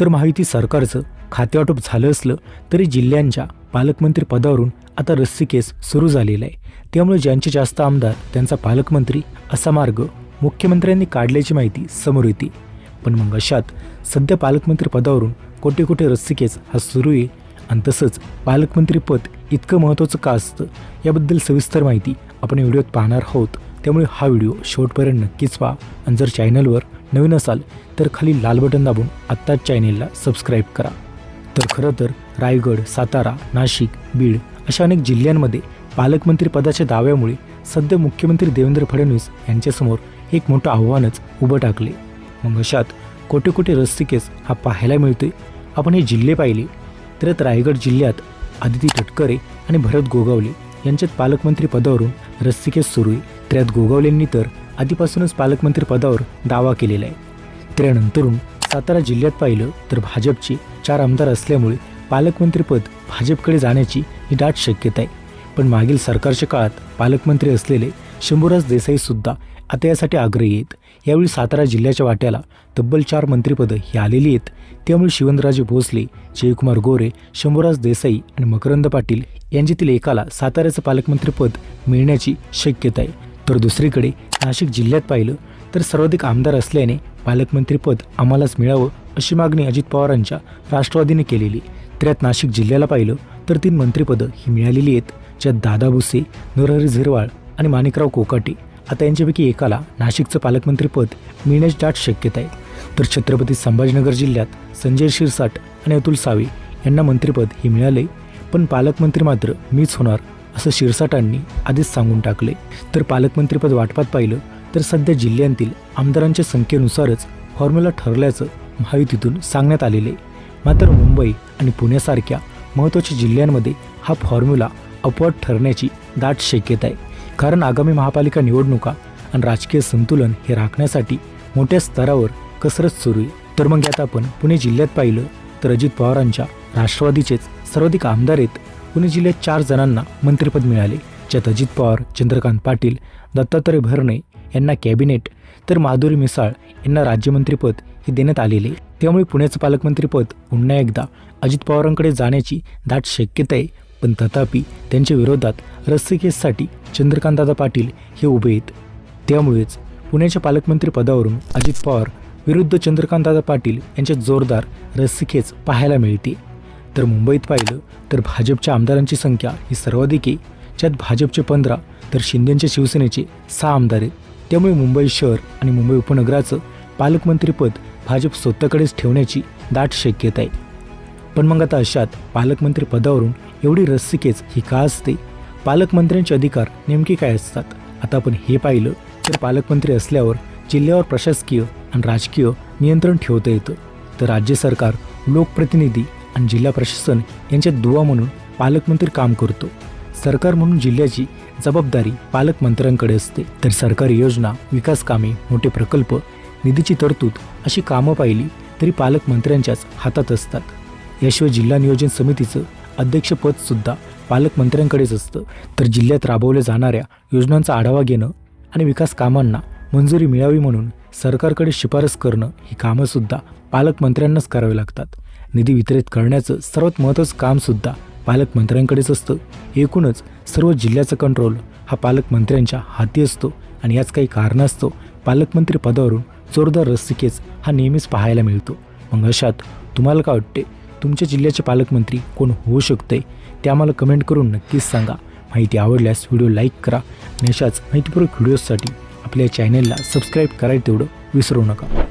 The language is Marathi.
तर महायुती सरकारचं खातेवाटप झालं असलं तरी जिल्ह्यांच्या पालकमंत्री पदावरून आता रस्सी केस सुरू झालेला आहे. त्यामुळे ज्यांचे जास्त आमदार त्यांचा पालकमंत्री असा मार्ग मुख्यमंत्र्यांनी काढल्याची माहिती समोर येते. पण मग अशात सध्या पालकमंत्री पदावरून कोटे कोठे रस्सी केस हा सुरू आहे आणि तसंच पालकमंत्री पद इतकं महत्त्वाचं का असतं याबद्दल सविस्तर माहिती आपण व्हिडिओत पाहणार आहोत. त्यामुळे हा व्हिडिओ शेवटपर्यंत नक्कीच पहा. आणि जर चॅनलवर नवीन असाल तर खाली लाल बटन दाबून आत्ताच चॅनेलला सबस्क्राईब करा. तर खरं तर रायगड सातारा नाशिक बीड अशा अनेक जिल्ह्यांमध्ये पालकमंत्री पदाच्या दाव्यामुळे सध्या मुख्यमंत्री देवेंद्र फडणवीस यांच्यासमोर एक मोठं आव्हानच उभं टाकले. मग अशात कोटे कोटे रस्सी केस हा पाहायला मिळतोय. आपण हे जिल्हे पाहिले तर रायगड जिल्ह्यात आदिती तटकरे आणि भरत गोगावले यांच्यात पालकमंत्री पदावरून रस्सी केस सुरू आहे. त्यात गोगावलेंनी तर आधीपासूनच पालकमंत्री पदावर दावा केलेला आहे. त्यानंतरून सातारा जिल्ह्यात पाहिलं तर भाजपचे चार आमदार असल्यामुळे पालकमंत्रीपद भाजपकडे जाण्याची ही दाट शक्यता आहे. पण मागील सरकारच्या काळात पालकमंत्री असलेले शंभूराज देसाई सुद्धा आता यासाठी आग्रही आहेत. यावेळी सातारा जिल्ह्याच्या वाट्याला तब्बल चार मंत्रिपदं ही आलेली आहेत. त्यामुळे शिवनराजे भोसले जयकुमार गोरे शंभूराज देसाई आणि मकरंद पाटील यांच्यातील एकाला साताऱ्याचं पालकमंत्रीपद मिळण्याची शक्यता आहे. तर दुसरीकडे नाशिक जिल्ह्यात पाहिलं तर सर्वाधिक आमदार असल्याने पालकमंत्रीपद आम्हालाच मिळावं अशी मागणी अजित पवारांच्या राष्ट्रवादीने केलेली. तर यात नाशिक जिल्ह्याला पाहिलं तर तीन मंत्रिपदं ही मिळालेली आहेत ज्यात दादा भुसे नरहरी झिरवाळ आणि माणिकराव कोकाटे. आता यांच्यापैकी एकाला नाशिकचं पालकमंत्रीपद मिळण्याची दाट शक्यता आहे. तर छत्रपती संभाजीनगर जिल्ह्यात संजय शिरसाट आणि अतुल सावे यांना मंत्रिपद हे मिळाले पण पालकमंत्री मात्र मीच होणार असं शिरसाटांनी आधीच सांगून टाकले. तर पालकमंत्रीपद वाटपात पाहिलं तर सध्या जिल्ह्यांतील आमदारांच्या संख्येनुसारच फॉर्म्युला ठरल्याचं महायुतीतून सांगण्यात आलेले. मात्र मुंबई आणि पुण्यासारख्या महत्त्वाच्या जिल्ह्यांमध्ये हा फॉर्म्युला अपवाद ठरण्याची दाट शक्यता आहे. कारण आगामी महापालिका निवडणुका आणि राजकीय संतुलन हे राखण्यासाठी मोठ्या स्तरावर कसरत सुरू आहे. तर मग यात आपण पुणे जिल्ह्यात पाहिलं तर अजित पवारांच्या राष्ट्रवादीचेच सर्वाधिक आमदार आहेत पुणे जिल्ह्यात चार जणांना मंत्रिपद मिळाले. ज्यात अजित पवार चंद्रकांत पाटील दत्तात्रय भरणे यांना कॅबिनेट तर माधुरी मिसाळ यांना राज्यमंत्रीपद हे देण्यात आलेले. त्यामुळे पुण्याचं पालकमंत्रीपद पुन्हा एकदा अजित पवारांकडे जाण्याची दाट शक्यता आहे. पण तथापि त्यांच्या विरोधात रस्सी केससाठी चंद्रकांतदादा पाटील हे उभे आहेत. त्यामुळेच पुण्याच्या पालकमंत्रीपदावरून अजित पवार विरुद्ध चंद्रकांतदादा पाटील यांच्या जोरदार रस्सीखेच पाहायला मिळते. तर मुंबईत पाहिलं तर भाजपच्या आमदारांची संख्या ही सर्वाधिक आहे. ज्यात भाजपचे पंधरा तर शिंदेच्या शिवसेनेचे सहा आमदार आहेत. त्यामुळे मुंबई शहर आणि मुंबई उपनगराचं पालकमंत्रीपद भाजप स्वतःकडेच ठेवण्याची दाट शक्यता आहे. पण मग आता अशात पालकमंत्री पदावरून एवढी रस्सिकेच ही का असते? पालकमंत्र्यांचे अधिकार नेमके काय असतात? आता आपण हे पाहिलं तर पालकमंत्री असल्यावर जिल्ह्यावर प्रशासकीय आणि राजकीय नियंत्रण ठेवता येतं. तर राज्य सरकार लोकप्रतिनिधी आणि जिल्हा प्रशासन यांच्यात दुवा म्हणून पालकमंत्री काम करतो. सरकार म्हणून जिल्ह्याची जबाबदारी पालकमंत्र्यांकडे असते. तर सरकारी योजना विकास कामे मोठे प्रकल्प निधीची तरतूद अशी कामं पाहिली तरी पालकमंत्र्यांच्याच हातात असतात. याशिवाय जिल्हा नियोजन समितीचं अध्यक्षपदसुद्धा पालकमंत्र्यांकडेच असतं. तर जिल्ह्यात राबवल्या जाणाऱ्या योजनांचा आढावा घेणं आणि विकास कामांना मंजुरी मिळावी म्हणून सरकारकडे शिफारस करणं ही कामंसुद्धा पालकमंत्र्यांनाच करावी लागतात. निधी वितरित करण्याचं सर्वात महत्त्वाचं कामसुद्धा पालकमंत्र्यांकडेच असतं. एकूणच सर्व जिल्ह्याचा कंट्रोल हा पालकमंत्र्यांच्या हाती असतो आणि याच काही कारणास्तव पालकमंत्री पदावरून जोरदार रस्सिकेच हा नेहमीच पाहायला मिळतो. मग अशात तुम्हाला काय वाटते? तुमच्या जिल्ह्याचे पालकमंत्री कोण होऊ शकते ते आम्हाला कमेंट करून नक्कीच सांगा. माहिती आवडल्यास व्हिडिओ लाईक करा आणि अशाच माहितीपूर्वक व्हिडिओजसाठी आपल्या चॅनेलला सबस्क्राईब करायला तेवढं विसरू नका.